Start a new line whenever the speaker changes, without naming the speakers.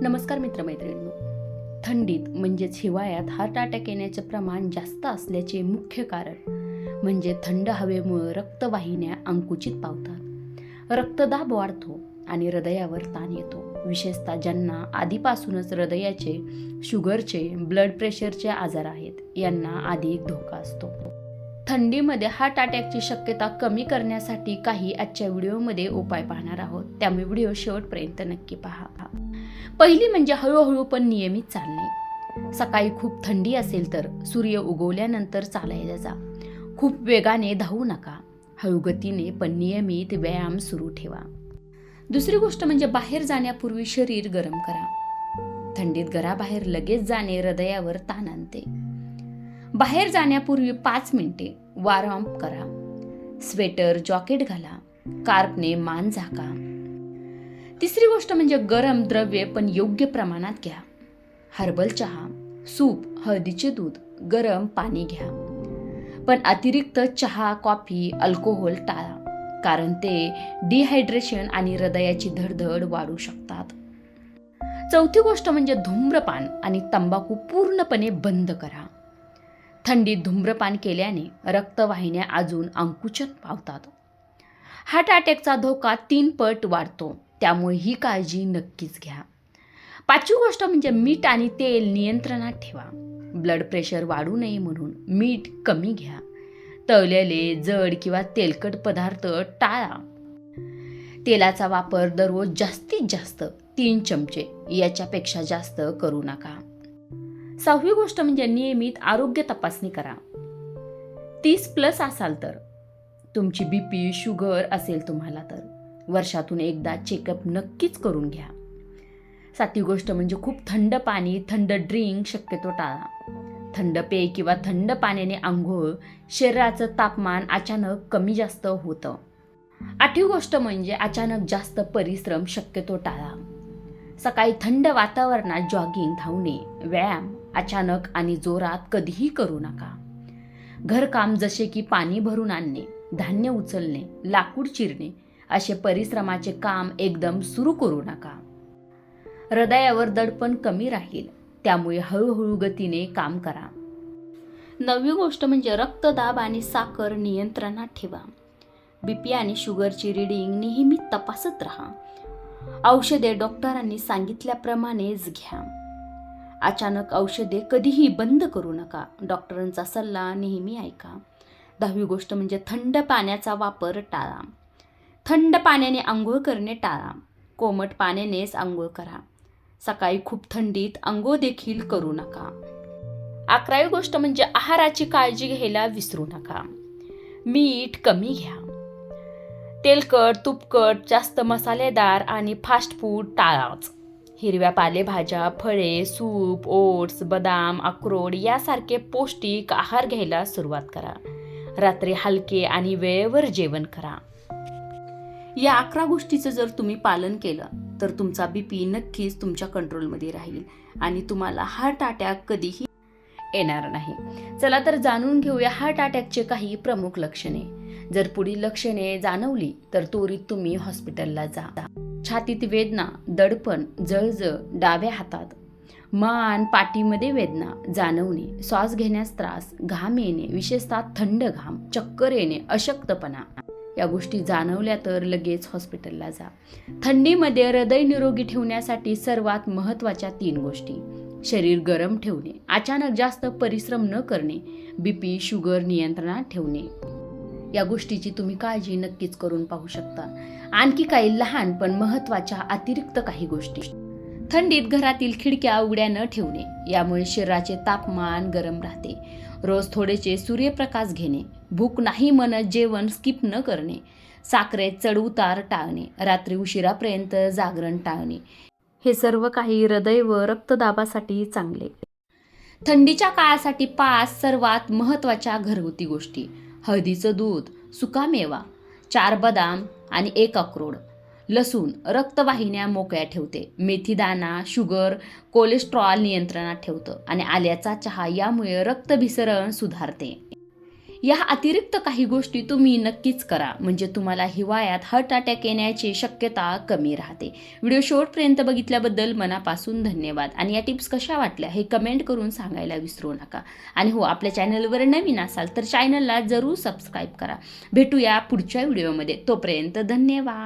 नमस्कार मित्रमैत्रिणींनो. थंडीत म्हणजेच हिवाळ्यात हार्ट अटॅक येण्याचे प्रमाण जास्त असल्याचे मुख्य कारण म्हणजे थंड हवेमुळे रक्तवाहिन्या अंकुचित पावतात. रक्तदाब वाढतो आणि हृदयावर ताण येतो. विशेषतः ज्यांना आधीपासूनच हृदयाचे शुगरचे ब्लड प्रेशरचे आजार आहेत यांना अधिक धोका असतो. थंडीमध्ये हार्ट अटॅकची शक्यता कमी करण्यासाठी काही आजच्या व्हिडिओमध्ये उपाय पाहणार आहोत. त्यामुळे व्हिडिओ शेवटपर्यंत नक्की पहा. पहिली म्हणजे हळूहळू पण नियमित चालणे. सकाळी खूप थंडी असेल तर सूर्य उगवल्यानंतर चालायला जा. खूप वेगाने धावू नका. हळू गतीने पण नियमित व्यायाम सुरू ठेवा. दुसरी गोष्ट म्हणजे बाहेर जाण्यापूर्वी शरीर गरम करा. थंडीत घराबाहेर लगेच जाणे हृदयावर ताण आणते. बाहेर जाण्यापूर्वी पाच मिनिटे वार्म करा. स्वेटर जॉकेट घाला. कार्पने मान झाका. तिसरी गोष्ट म्हणजे गरम द्रव्ये पण योग्य प्रमाणात घ्या. हर्बल चहा सूप हळदीचे दूध गरम पाणी घ्या. पण अतिरिक्त चहा कॉफी अल्कोहोल टाळा कारण ते डिहायड्रेशन आणि हृदयाची धडधड वाढू शकतात. चौथी गोष्ट म्हणजे धूम्रपान आणि तंबाखू पूर्णपणे बंद करा. थंडीत धूम्रपान केल्याने रक्तवाहिन्या अजून अंकुचन पावतात. हार्ट अटॅकचा धोका तीन पट वाढतो. त्यामुळे ही काळजी नक्कीच घ्या. पाचवी गोष्ट म्हणजे मीठ आणि तेल नियंत्रणात ठेवा. ब्लड प्रेशर वाढू नये म्हणून मीठ कमी घ्या. तळलेले जड किंवा तेलकट पदार्थ टाळा. तेलाचा वापर दररोज जास्तीत जास्त तीन चमचे याच्यापेक्षा जास्त करू नका. सहावी गोष्ट म्हणजे नियमित आरोग्य तपासणी करा. तीस प्लस असाल तर. तुमची बी पी शुगर असेल तुम्हाला तर. वर्षातून एकदा चेकअप नक्कीच करून घ्या. सातवी गोष्ट म्हणजे खूप थंड पाणी थंड ड्रिंक शक्यतो टाळा. थंड पेय किंवा थंड पाण्याने आंघोळ शरीराचं तापमान अचानक कमी जास्त होतं. आठवी गोष्ट म्हणजे अचानक जास्त परिश्रम शक्यतो टाळा. सकाळी थंड वातावरणात जॉगिंग धावणे व्यायाम अचानक आणि जोरात कधीही करू नका. घरकाम जसे की पाणी भरून आणणे धान्य उचलणे लाकूड चिरणे असे परिश्रमाचे काम एकदम सुरू करू नका. हृदयावर दडपण कमी राहील त्यामुळे हळूहळू गतीने काम करा. नववी गोष्ट म्हणजे रक्तदाब आणि साखर नियंत्रणात ठेवा. बीपी आणि शुगरची रिडिंग नेहमी तपासत राहा. औषधे डॉक्टरांनी सांगितल्याप्रमाणेच घ्या. अचानक औषधे कधीही बंद करू नका. डॉक्टरांचा सल्ला नेहमी ऐका. दहावी गोष्ट म्हणजे थंड पाण्याचा वापर टाळा. थंड पाण्याने आंघोळ करणे टाळा. कोमट पाण्यानेच आंघोळ करा. सकाळी खूप थंडीत आंघोळ देखील करू नका. अकरावी गोष्ट म्हणजे आहाराची काळजी घ्यायला विसरू नका. मीठ कमी घ्या. तेलकट तुपकट जास्त मसालेदार आणि फास्ट फूड टाळाच. हिरव्या पालेभाज्या फळे सूप ओट्स बदाम अक्रोड यासारखे पौष्टिक आहार घ्यायला सुरुवात करा. रात्री हलके आणि वेळेवर जेवण करा. या अकरा गोष्टीचं जर तुम्ही पालन केलं तर तुमचा बीपी नक्कीच तुमच्या कंट्रोलमध्ये राहील आणि तुम्हाला हार्ट अटॅक कधीही येणार नाही. चला तर जाणून घेऊया हार्ट अटॅकचे काही प्रमुख लक्षणे. जर पुढील लक्षणे जाणवली तर त्वरित तुम्ही हॉस्पिटलला जा. छातीत वेदना दडपण जळजळ डाव्या हातात. मान पाठीमध्ये वेदना जाणवणे श्वास घेण्यास त्रास घाम येणे विशेषतः थंड घाम चक्कर येणे अशक्तपणा. या गोष्टी जाणवल्या तर लगेच हॉस्पिटलला जा. थंडीमध्ये हृदय निरोगी ठेवण्यासाठी सर्वात महत्त्वाच्या तीन गोष्टी. शरीर गरम ठेवणे अचानक जास्त परिश्रम न करणे बीपी शुगर नियंत्रणात ठेवणे. या गोष्टीची तुम्ही काळजी नक्कीच करून पाहू शकता. आणखी काही लहान पण महत्त्वाच्या अतिरिक्त काही गोष्टी. थंडीत घरातील खिडक्या उघड्या न ठेवणे यामुळे शरीराचे तापमान गरम राहते. रोज थोडेसे सूर्यप्रकाश घेणे भूक नाही म्हणत जेवण स्किप न करणे साखरेत चढउतार टाळणे रात्री उशिरापर्यंत जागरण टाळणे. हे सर्व काही हृदय व रक्तदाबासाठी चांगले. थंडीच्या काळासाठी पाच सर्वात महत्त्वाच्या घरगुती गोष्टी. हळदीचं दूध सुकामेवा चार बदाम आणि एक अक्रोड. लसूण रक्तवाहिन्या मोकळ्या ठेवते. मेथीदाणा शुगर कोलेस्ट्रॉल नियंत्रणात ठेवतं आणि आल्याचा चहा यामुळे रक्तभिसरण सुधारते. या अतिरिक्त काही गोष्टी तुम्ही नक्कीच करा. म्हणजे तुम्हाला हिवाळ्यात हार्ट अटॅक येण्याची शक्यता कमी राहते. व्हिडिओ शेवटपर्यंत बघितल्याबद्दल मनापासून धन्यवाद. आणि या टिप्स कशा वाटल्या हे कमेंट करून सांगायला विसरू नका. आणि हो आपल्या चॅनलवर नवीन असाल तर चॅनलला जरूर सबस्क्राईब करा. भेटूया पुढच्या व्हिडिओमध्ये तोपर्यंत धन्यवाद.